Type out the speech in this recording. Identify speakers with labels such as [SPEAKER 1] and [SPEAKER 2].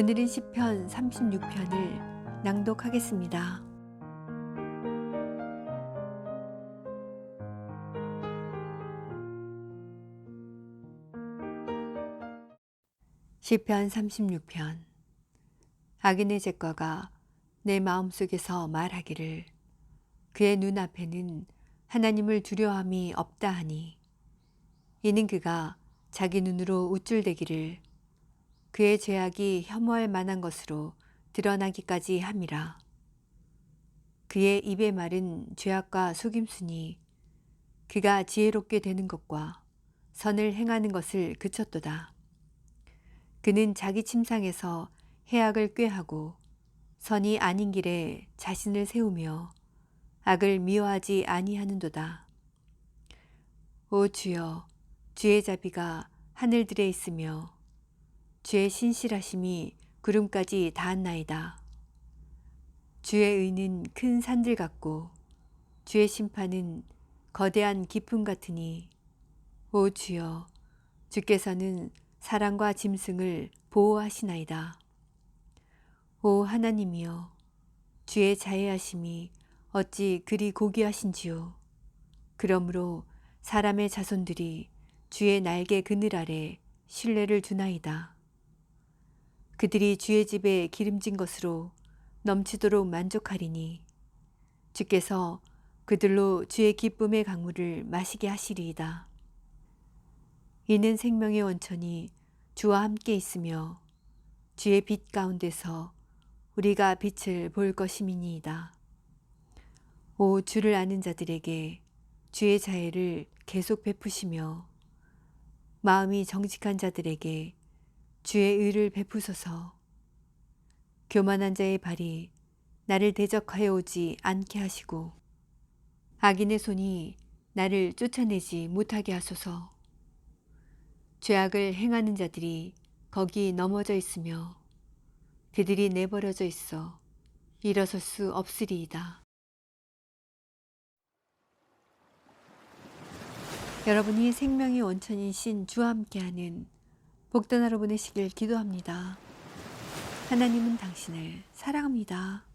[SPEAKER 1] 오늘은 시편 36편을 낭독하겠습니다. 시편 36편 악인의 제과가 내 마음속에서 말하기를 그의 눈앞에는 하나님을 두려함이 없다 하니 이는 그가 자기 눈으로 우쭐대기를 그의 죄악이 혐오할 만한 것으로 드러나기까지 함이라 그의 입의 말은 죄악과 속임수니 그가 지혜롭게 되는 것과 선을 행하는 것을 그쳤도다. 그는 자기 침상에서 해악을 꾀하고 선이 아닌 길에 자신을 세우며 악을 미워하지 아니하는도다. 오 주여, 주의 자비가 하늘들에 있으며 주의 신실하심이 구름까지 닿았나이다. 주의 의는 큰 산들 같고 주의 심판은 거대한 깊음 같으니 오 주여, 주께서는 사랑과 짐승을 보호하시나이다. 오 하나님이여, 주의 자애하심이 어찌 그리 고귀하신지요. 그러므로 사람의 자손들이 주의 날개 그늘 아래 신뢰를 두나이다. 그들이 주의 집에 기름진 것으로 넘치도록 만족하리니 주께서 그들로 주의 기쁨의 강물을 마시게 하시리이다. 이는 생명의 원천이 주와 함께 있으며 주의 빛 가운데서 우리가 빛을 볼 것임이니이다. 오 주를 아는 자들에게 주의 자애를 계속 베푸시며 마음이 정직한 자들에게 주의 의를 베푸소서. 교만한 자의 발이 나를 대적하여 오지 않게 하시고 악인의 손이 나를 쫓아내지 못하게 하소서. 죄악을 행하는 자들이 거기 넘어져 있으며 그들이 내버려져 있어 일어설 수 없으리이다. 여러분이 생명의 원천이신 주와 함께하는 복된 하루 보내시길 기도합니다. 하나님은 당신을 사랑합니다.